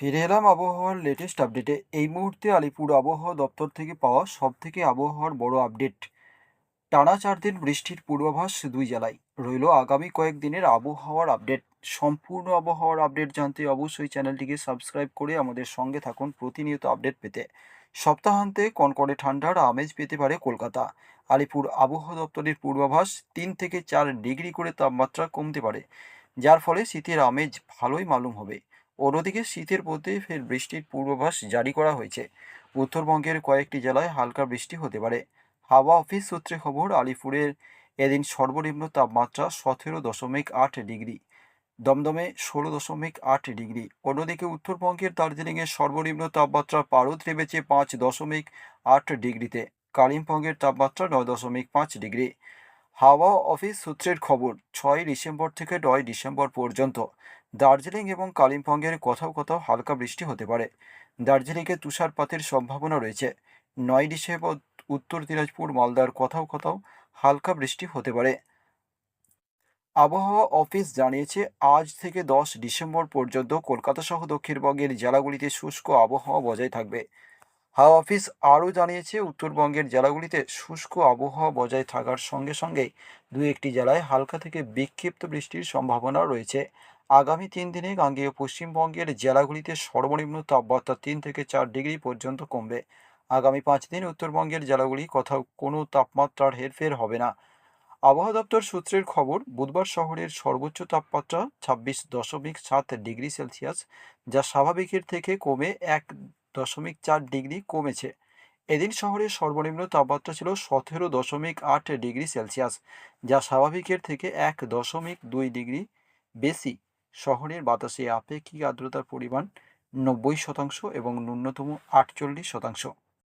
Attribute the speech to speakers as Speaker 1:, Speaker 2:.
Speaker 1: ফিরে এলাম আবহাওয়ার লেটেস্ট আপডেটে এই মুহূর্তে আলিপুর আবহাওয়া দপ্তর থেকে পাওয়া সব থেকে আবহাওয়ার বড় আপডেট টানা চার দিন বৃষ্টির পূর্বাভাস দুই জেলায়। রইল আগামী কয়েকদিনের আবহাওয়ার আপডেট সম্পূর্ণ আবহাওয়ার আপডেট জানতে অবশ্যই চ্যানেলটিকে সাবস্ক্রাইব করে আমাদের সঙ্গে থাকুন প্রতিনিয়ত আপডেট পেতে। সপ্তাহান্তে কনকনে ঠান্ডার আমেজ পেতে পারে কলকাতা। আলিপুর আবহাওয়া দপ্তরের পূর্বাভাস তিন থেকে চার ডিগ্রি করে তাপমাত্রা কমতে পারে। যার ফলে শীতের আমেজ ভালোই মালুম হবে। অন্যদিকে শীতের মধ্যে ফের বৃষ্টির পূর্বাভাস জারি করা হয়েছে। উত্তরবঙ্গের কয়েকটি জেলায় হালকা বৃষ্টি হতে পারে। হাওয়া অফিস সূত্রে খবর, আলিপুরের এদিন সর্বনিম্ন তাপমাত্রা সতেরো দশমিক আট ডিগ্রি, দমদমে ষোলো দশমিক আট ডিগ্রি। অন্যদিকে উত্তরবঙ্গের দার্জিলিংয়ের সর্বনিম্ন তাপমাত্রা পারদ নেমেছে পাঁচ দশমিক আট ডিগ্রিতে। কালিম্পংয়ের তাপমাত্রা নয় দশমিক পাঁচ ডিগ্রি। হাওয়া অফিস সূত্রের খবর, ছয় ডিসেম্বর থেকে নয় ডিসেম্বর পর্যন্ত দার্জিলিং এবং কালিম্পংয়ের কোথাও কোথাও হালকা বৃষ্টি হতে পারে। দার্জিলিংয়ে তুষারপাতের সম্ভাবনা রয়েছে। নয় ডিসেম্বর উত্তর দিনাজপুর, মালদার কোথাও কোথাও হালকা বৃষ্টি হতে পারে। আবহাওয়া অফিস জানিয়েছে, আজ থেকে দশ ডিসেম্বর পর্যন্ত কলকাতা সহ দক্ষিণবঙ্গের জেলাগুলিতে শুষ্ক আবহাওয়া বজায় থাকবে। হাওয়া অফিস আরও জানিয়েছে, উত্তরবঙ্গের জেলাগুলিতে শুষ্ক আবহাওয়া বজায় থাকার সঙ্গে সঙ্গে দু একটি জেলায় হালকা থেকে বিক্ষিপ্ত বৃষ্টির সম্ভাবনা রয়েছে। আগামী তিন দিনে গাঙ্গেয় পশ্চিমবঙ্গের জেলাগুলিতে সর্বনিম্ন তাপমাত্রা তিন থেকে চার ডিগ্রি পর্যন্ত কমবে। আগামী পাঁচ দিন উত্তরবঙ্গের জেলাগুলি কোথাও কোনো তাপমাত্রার হেরফের হবে না। আবহাওয়া দপ্তর সূত্রের খবর, বুধবার শহরের সর্বোচ্চ তাপমাত্রা ছাব্বিশ দশমিক সাত ডিগ্রি সেলসিয়াস, যা স্বাভাবিকের থেকে কমে এক দশমিক চার ডিগ্রি কমেছে। এদিন শহরের সর্বনিম্ন তাপমাত্রা ছিল সতেরো দশমিক আট ডিগ্রি সেলসিয়াস, যা স্বাভাবিকের থেকে এক দশমিক দুই ডিগ্রি বেশি। শহরের বাতাসে আপেক্ষিক আর্দ্রতার পরিমাণ নব্বই শতাংশ এবং ন্যূনতম আটচল্লিশ শতাংশ।